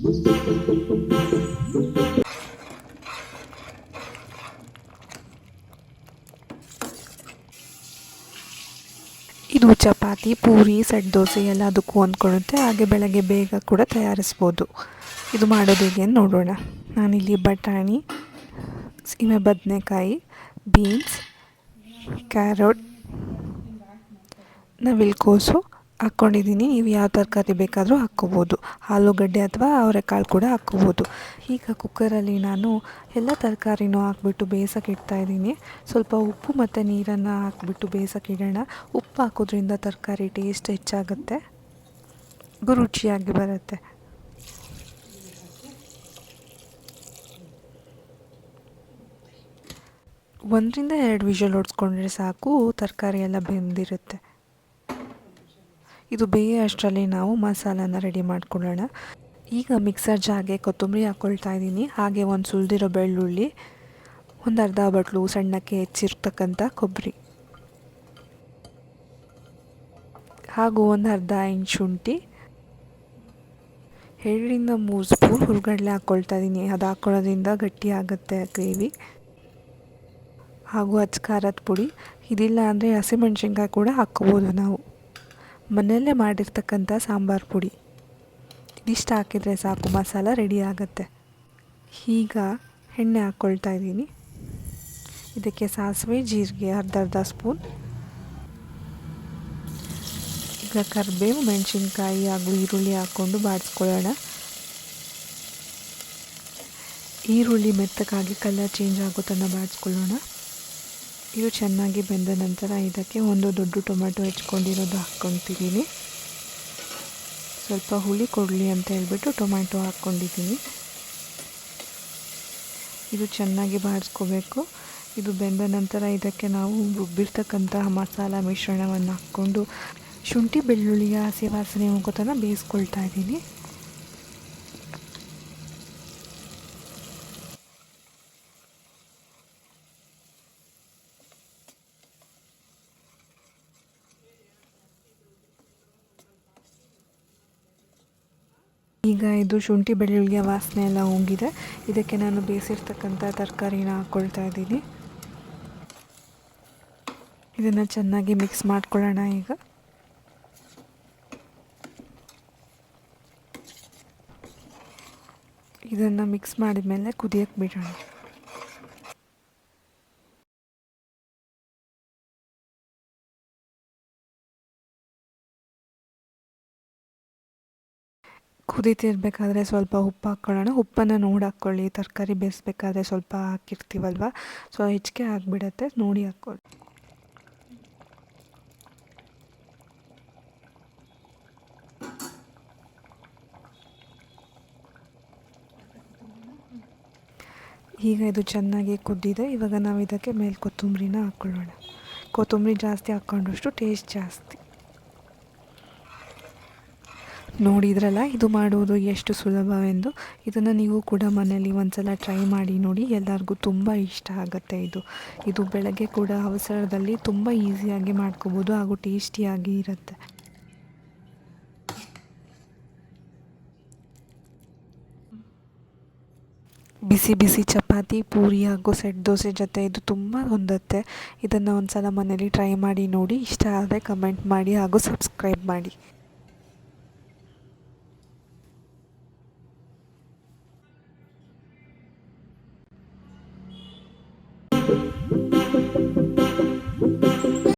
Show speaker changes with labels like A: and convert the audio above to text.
A: ಇದು ಚಪಾತಿ, ಪೂರಿ ಸೆಟ್ ದೋಸೆ ಎಲ್ಲ ಅದಕ್ಕೂ ಅಂದ್ಕೊಳ್ಳುತ್ತೆ. ಹಾಗೆ ಬೆಳಗ್ಗೆ ಬೇಗ ಕೂಡ ತಯಾರಿಸ್ಬೋದು. ಇದು ಮಾಡೋದು ಹೇಗೆ ನೋಡೋಣ. ನಾನಿಲ್ಲಿ ಬಟಾಣಿ, ಸೀಮೆ ಬದನೆಕಾಯಿ, ಬೀನ್ಸ್, ಕ್ಯಾರೋಟ್ ನವಿಲ್ಕೋಸು ಹಾಕ್ಕೊಂಡಿದ್ದೀನಿ ನೀವು ಯಾವ ತರಕಾರಿ ಬೇಕಾದರೂ ಹಾಕ್ಕೋಬೋದು. ಆಲೂಗಡ್ಡೆ ಅಥವಾ ಅವರೆಕಾಳು ಕೂಡ ಹಾಕ್ಕೋಬೋದು. ಈಗ ಕುಕ್ಕರಲ್ಲಿ ನಾನು ಎಲ್ಲ ತರಕಾರಿನೂ ಹಾಕ್ಬಿಟ್ಟು ಬೇಯಿಸೋಕೆ ಇಡ್ತಾಯಿದ್ದೀನಿ ಸ್ವಲ್ಪ ಉಪ್ಪು ಮತ್ತು ನೀರನ್ನು ಹಾಕ್ಬಿಟ್ಟು ಬೇಯಿಸೋಕೆ ಇಡೋಣ. ಉಪ್ಪು ಹಾಕೋದ್ರಿಂದ ತರಕಾರಿ ಟೇಸ್ಟ್ ಹೆಚ್ಚಾಗುತ್ತೆ. ರುಚಿಯಾಗಿ ಬರುತ್ತೆ. ಒಂದರಿಂದ ಎರಡು ವಿಷಲ್ ಹೊಡ್ಸ್ಕೊಂಡ್ರೆ ಸಾಕು. ತರಕಾರಿ ಎಲ್ಲ ಬೆಂದಿರುತ್ತೆ. ಇದು ಬೇಯೋ ಅಷ್ಟರಲ್ಲಿ ನಾವು ಮಸಾಲಾನ ರೆಡಿ ಮಾಡ್ಕೊಳ್ಳೋಣ. ಈಗ ಮಿಕ್ಸರ್ ಜಾಗೆ ಕೊತ್ತಂಬರಿ ಹಾಕ್ಕೊಳ್ತಾ ಇದ್ದೀನಿ. ಹಾಗೆ ಒಂದು ಸುಲಿದಿರೋ ಬೆಳ್ಳುಳ್ಳಿ, ಒಂದು ಅರ್ಧ ಬಟ್ಲು ಸಣ್ಣಕ್ಕೆ ಹೆಚ್ಚಿರ್ತಕ್ಕಂಥ ಕೊಬ್ಬರಿ. ಹಾಗೂ ಒಂದು ಅರ್ಧ ಇಂಚ್ ಶುಂಠಿ. ಎರಡರಿಂದ ಮೂರು ಸ್ಪೂನ್ ಹುರ್ಗಡ್ಲೆ ಹಾಕ್ಕೊಳ್ತಾ ಇದ್ದೀನಿ. ಅದು ಹಾಕ್ಕೊಳ್ಳೋದ್ರಿಂದ ಗಟ್ಟಿ ಆಗುತ್ತೆ ಗ್ರೇವಿ. ಹಾಗೂ ಅಚ್ಚ ಖಾರದ ಪುಡಿ. ಇದಿಲ್ಲ ಅಂದರೆ ಹಸಿಮೆಣ್ಸಿನ್ಕಾಯಿ ಕೂಡ ಹಾಕ್ಕೋಬೋದು ನಾವು. ಮನೆಯಲ್ಲೇ ಮಾಡಿರ್ತಕ್ಕಂಥ ಸಾಂಬಾರು ಪುಡಿ. ಇದಿಷ್ಟು ಹಾಕಿದರೆ ಸಾಕು, ಮಸಾಲ ರೆಡಿ ಆಗುತ್ತೆ. ಈಗ ಎಣ್ಣೆ ಹಾಕ್ಕೊಳ್ತಾ ಇದ್ದೀನಿ. ಇದಕ್ಕೆ ಸಾಸಿವೆ, ಜೀರಿಗೆ, ಅರ್ಧ ಅರ್ಧ ಸ್ಪೂನ್. ಈಗ ಕರಿಬೇವು, ಮೆಣಸಿನ್ಕಾಯಿ ಹಾಗೂ ಈರುಳ್ಳಿ ಹಾಕ್ಕೊಂಡು ಬಾಡಿಸ್ಕೊಳ್ಳೋಣ. ಈರುಳ್ಳಿ ಮೆತ್ತಗಾಗಿ ಕಲರ್ ಚೇಂಜ್ ಆಗೋ ಬಾಡಿಸ್ಕೊಳ್ಳೋಣ. ಇದು ಚೆನ್ನಾಗಿ ಬೆಂದ ನಂತರ ಇದಕ್ಕೆ ಒಂದು ದೊಡ್ಡ ಟೊಮೆಟೊ ಹೆಚ್ಕೊಂಡಿರೋದು ಹಾಕ್ಕೊತಿದ್ದೀನಿ ಸ್ವಲ್ಪ ಹುಳಿ ಕೊಡಲಿ ಅಂತ ಹೇಳ್ಬಿಟ್ಟು ಟೊಮೆಟೊ ಹಾಕ್ಕೊಂಡಿದ್ದೀನಿ. ಇದು ಚೆನ್ನಾಗಿ ಬಾಡಿಸ್ಕೋಬೇಕು ಇದು ಬೆಂದ ನಂತರ ಇದಕ್ಕೆ ನಾವು ರುಬ್ಬಿರ್ತಕ್ಕಂತಹ ಮಸಾಲ ಮಿಶ್ರಣವನ್ನು ಹಾಕ್ಕೊಂಡು ಶುಂಠಿ ಬೆಳ್ಳುಳ್ಳಿಯ ಹಸಿ ವಾಸನೆ ತನಕ ಬೇಯಿಸ್ಕೊಳ್ತಾ ಇದ್ದೀನಿ. ಈಗ ಇದು ಶುಂಠಿ ಬೆಳ್ಳುಳ್ಳಿಯ ವಾಸನೆ ಎಲ್ಲ ಹೋಗಿದೆ. ಇದಕ್ಕೆ ನಾನು ಬೇಯಿಸಿರ್ತಕ್ಕಂಥ ತರಕಾರಿನ ಹಾಕ್ಕೊಳ್ತಾ ಇದ್ದೀನಿ. ಇದನ್ನು ಚೆನ್ನಾಗಿ ಮಿಕ್ಸ್ ಮಾಡ್ಕೊಳ್ಳೋಣ ಈಗ. ಇದನ್ನು ಮಿಕ್ಸ್ ಮಾಡಿದ ಮೇಲೆ ಕುದಿಯಕ್ಕೆ ಬಿಡೋಣ. ಕುದೀತಿರ್ಬೇಕಾದ್ರೆ ಸ್ವಲ್ಪ ಉಪ್ಪು ಹಾಕ್ಕೊಳ್ಳೋಣ. ಉಪ್ಪನ್ನು ನೋಡಿ ಹಾಕ್ಕೊಳ್ಳಿ. ತರಕಾರಿ ಬೇಯಿಸ್ಬೇಕಾದ್ರೆ ಸ್ವಲ್ಪ ಹಾಕಿರ್ತೀವಲ್ವ? ಸೊ ಹೆಚ್ಚಿಗೆ ಆಗಿಬಿಡತ್ತೆ. ನೋಡಿ ಹಾಕ್ಕೊಳ್ಳಿ. ಈಗ ಇದು ಚೆನ್ನಾಗಿ ಕುದ್ದಿದೆ. ಇವಾಗ ನಾವು ಇದಕ್ಕೆ ಮೇಲೆ ಕೊತ್ತಂಬರಿನ ಹಾಕ್ಕೊಳ್ಳೋಣ. ಕೊತ್ತಂಬರಿ ಜಾಸ್ತಿ ಹಾಕ್ಕೊಂಡಷ್ಟು ಟೇಸ್ಟ್ ಜಾಸ್ತಿ. ನೋಡಿದ್ರಲ್ಲ, ಇದು ಮಾಡುವುದು ಎಷ್ಟು ಸುಲಭವೆಂದು. ಇದನ್ನು ನೀವು ಕೂಡ ಮನೆಯಲ್ಲಿ ಒಂದ್ಸಲ ಟ್ರೈ ಮಾಡಿ ನೋಡಿ, ಎಲ್ಲರಿಗೂ ತುಂಬ ಇಷ್ಟ ಆಗುತ್ತೆ ಇದು. ಇದು ಬೆಳಗ್ಗೆ ಕೂಡ ಅವಸರದಲ್ಲಿ ತುಂಬ ಈಸಿಯಾಗಿ ಮಾಡ್ಕೋಬೋದು ಹಾಗೂ ಟೇಸ್ಟಿಯಾಗಿ ಇರುತ್ತೆ. ಬಿಸಿ ಬಿಸಿ ಚಪಾತಿ, ಪೂರಿ ಹಾಗೂ ಸೆಟ್ ದೋಸೆ ಜೊತೆ ಇದು ತುಂಬ ಹೊಂದುತ್ತೆ. ಇದನ್ನು ಒಂದು ಸಲ ಮನೇಲಿ ಟ್ರೈ ಮಾಡಿ ನೋಡಿ, ಇಷ್ಟ ಆದರೆ ಕಮೆಂಟ್ ಮಾಡಿ ಹಾಗೂ ಸಬ್ಸ್ಕ್ರೈಬ್ ಮಾಡಿ. Música